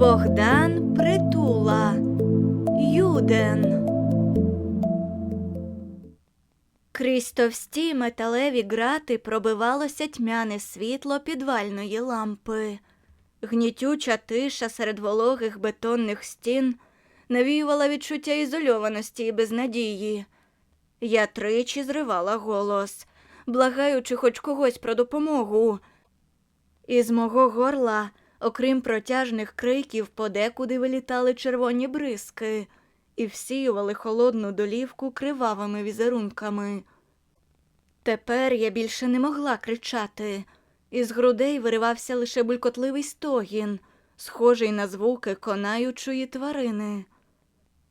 Богдан Притула Юден. Крізь товсті металеві грати пробивалося тьмяне світло підвальної лампи. Гнітюча тиша серед вологих бетонних стін навіювала відчуття ізольованості і безнадії. Я тричі зривала голос, благаючи хоч когось про допомогу. Із мого горла, окрім протяжних криків, подекуди вилітали червоні бризки і всіювали холодну долівку кривавими візерунками. Тепер я більше не могла кричати. Із грудей виривався лише булькотливий стогін, схожий на звуки конаючої тварини.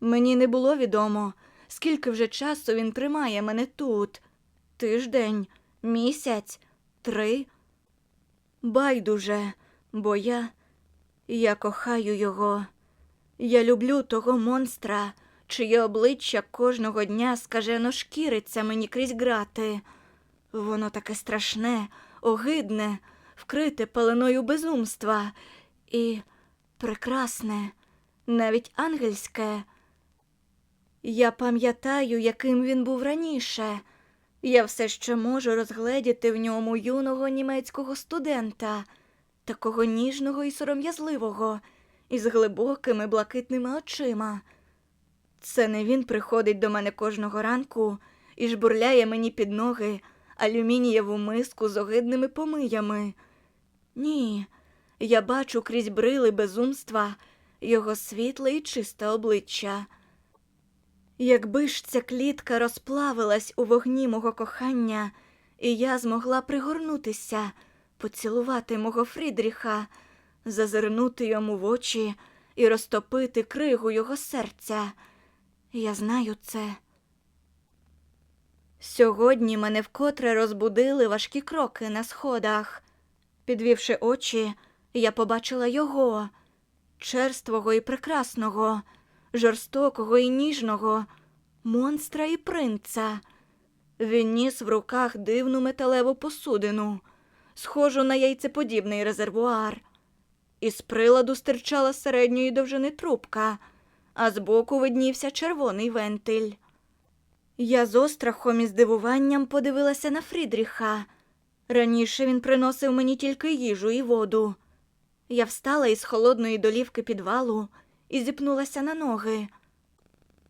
Мені не було відомо, скільки вже часу він тримає мене тут тиждень, місяць, три. Байдуже, бо я, я кохаю його. Я люблю того монстра, чиє обличчя кожного дня скажено шкіриться мені крізь грати. Воно таке страшне, огидне, вкрите пеленою безумства і прекрасне, навіть ангельське. Я пам'ятаю, яким він був раніше. Я все ще можу розгледіти в ньому юного німецького студента, такого ніжного і сором'язливого, із глибокими блакитними очима. Це не він приходить до мене кожного ранку і жбурляє мені під ноги алюмінієву миску з огидними помиями. Ні, я бачу крізь брили безумства його світле і чисте обличчя. Якби ж ця клітка розплавилась у вогні мого кохання, і я змогла пригорнутися, поцілувати мого Фрідріха, зазирнути йому в очі і розтопити кригу його серця. Я знаю це. Сьогодні мене вкотре розбудили важкі кроки на сходах. Підвівши очі, я побачила його, черствого і прекрасного, жорстокого і ніжного, монстра і принца. Він ніс в руках дивну металеву посудину, схожу на яйцеподібний резервуар. Із приладу стирчала середньої довжини трубка, а збоку виднівся червоний вентиль. Я з острахом і здивуванням подивилася на Фрідріха. Раніше він приносив мені тільки їжу і воду. Я встала із холодної долівки підвалу і зіпнулася на ноги.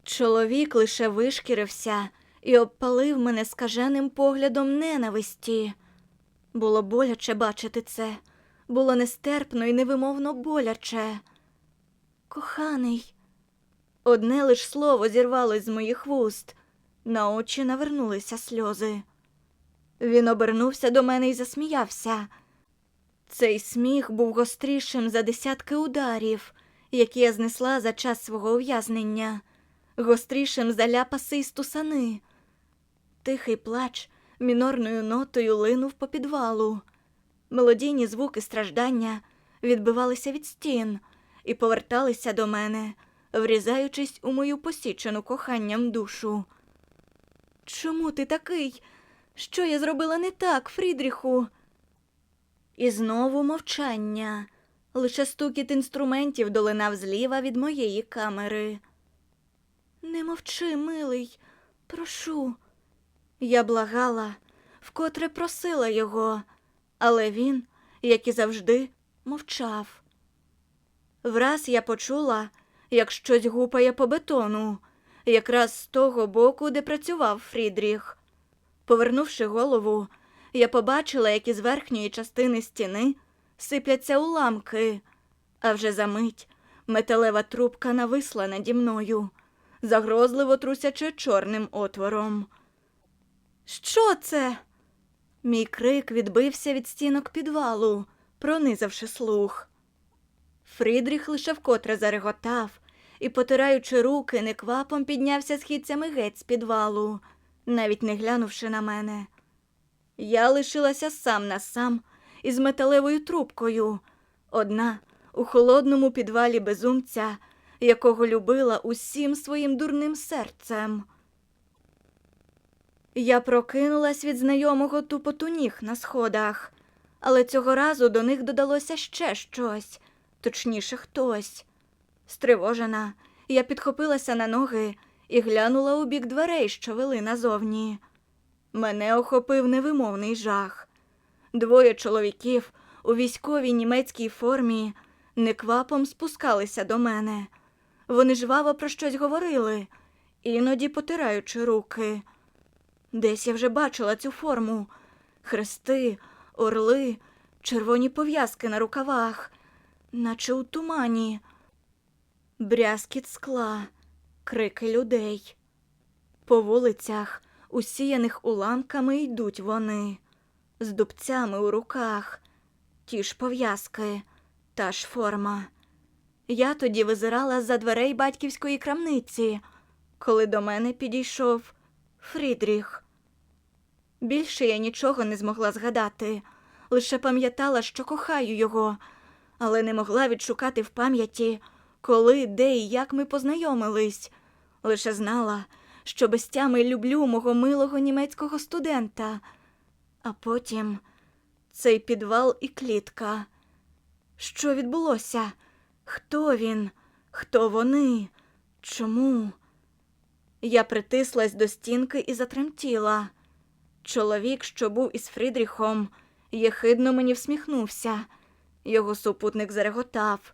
Чоловік лише вишкірився і обпалив мене скаженим поглядом ненависті. Було боляче бачити це, було нестерпно і невимовно боляче. Коханий, одне лиш слово зірвалось з моїх вуст, на очі навернулися сльози. Він обернувся до мене і засміявся. Цей сміх був гострішим за десятки ударів, які я знесла за час свого ув'язнення, гострішим за ляпаси й стусани. Тихий плач мінорною нотою линув по підвалу. Мелодійні звуки страждання відбивалися від стін і поверталися до мене, врізаючись у мою посічену коханням душу. Чому ти такий? Що я зробила не так, Фрідріху? І знову мовчання. Лише стукіт інструментів долинав зліва від моєї камери. Не мовчи, милий, прошу. Я благала, вкотре просила його, але він, як і завжди, мовчав. Враз я почула, як щось гупає по бетону, якраз з того боку, де працював Фрідріх. Повернувши голову, я побачила, як із верхньої частини стіни сипляться уламки, а вже за мить металева трубка нависла наді мною, загрозливо трусячи чорним отвором. Що це? Мій крик відбився від стінок підвалу, пронизавши слух. Фрідріх лише вкотре зареготав і, потираючи руки, неквапом піднявся східцями геть з підвалу, навіть не глянувши на мене. Я лишилася сам на сам із металевою трубкою, одна у холодному підвалі безумця, якого любила усім своїм дурним серцем. Я прокинулась від знайомого тупоту ніг на сходах, але цього разу до них додалося ще щось точніше, хтось. Стривожена, я підхопилася на ноги і глянула у бік дверей, що вели назовні. Мене охопив невимовний жах. Двоє чоловіків у військовій німецькій формі неквапом спускалися до мене. Вони жваво про щось говорили, іноді потираючи руки. Десь я вже бачила цю форму. Хрести, орли, червоні пов'язки на рукавах, наче у тумані, брязкіт скла, крики людей. По вулицях, усіяних уламками, йдуть вони, з дубцями у руках, ті ж пов'язки, та ж форма. Я тоді визирала за дверей батьківської крамниці, коли до мене підійшов Фрідріх. Більше я нічого не змогла згадати, лише пам'ятала, що кохаю його, але не могла відшукати в пам'яті, коли, де і як ми познайомились. Лише знала, що без тями люблю мого милого німецького студента. А потім цей підвал і клітка. Що відбулося? Хто він? Хто вони? Чому? Я притислась до стінки і затремтіла. Чоловік, що був із Фрідріхом, єхидно мені всміхнувся. Його супутник зареготав.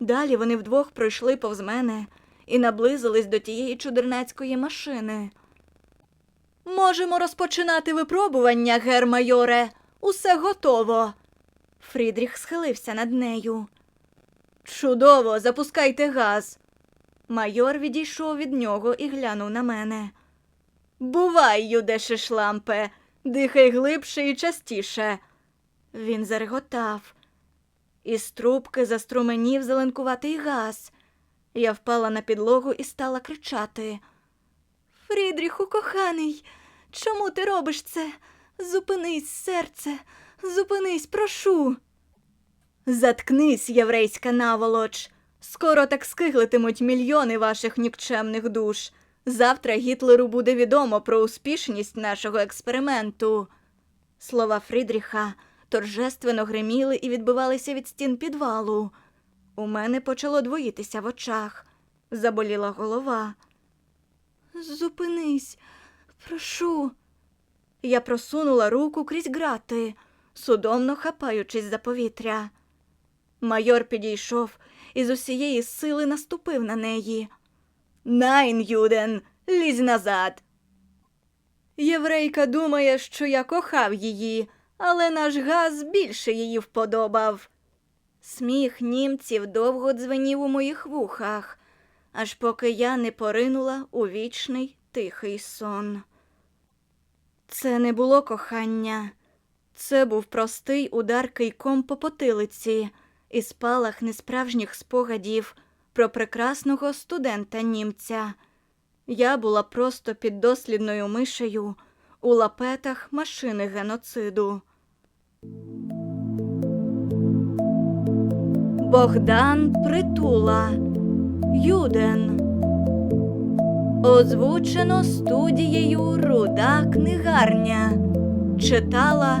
Далі вони вдвох пройшли повз мене і наблизились до тієї чудернацької машини. Можемо розпочинати випробування, гермайоре. Усе готово. Фрідріх схилився над нею. Чудово, запускайте газ. Майор відійшов від нього і глянув на мене. Бувай, юдеше шлампе, дихай глибше і частіше. Він зареготав. Із трубки заструменів зеленкуватий газ. Я впала на підлогу і стала кричати. Фрідріху, коханий, чому ти робиш це? Зупинись, серце, зупинись, прошу. Заткнись, єврейська наволоч. Скоро так скиглитимуть мільйони ваших нікчемних душ. Завтра Гітлеру буде відомо про успішність нашого експерименту. Слова Фрідріха торжественно гриміли і відбивалися від стін підвалу. У мене почало двоїтися в очах. Заболіла голова. Зупинись, прошу. Я просунула руку крізь грати, судомно хапаючись за повітря. Майор підійшов і з усієї сили наступив на неї. Найн, Юден, лізь назад. Єврейка думає, що я кохав її, але наш газ більше її вподобав. Сміх німців довго дзвенів у моїх вухах, аж поки я не поринула у вічний тихий сон. Це не було кохання, це був простий удар кийком по потилиці і спалах несправжніх спогадів про прекрасного студента німця. Я була просто піддослідною мишею у лапетах машини геноциду. Богдан Притула Юден. Озвучено студією Руда книгарня. Читала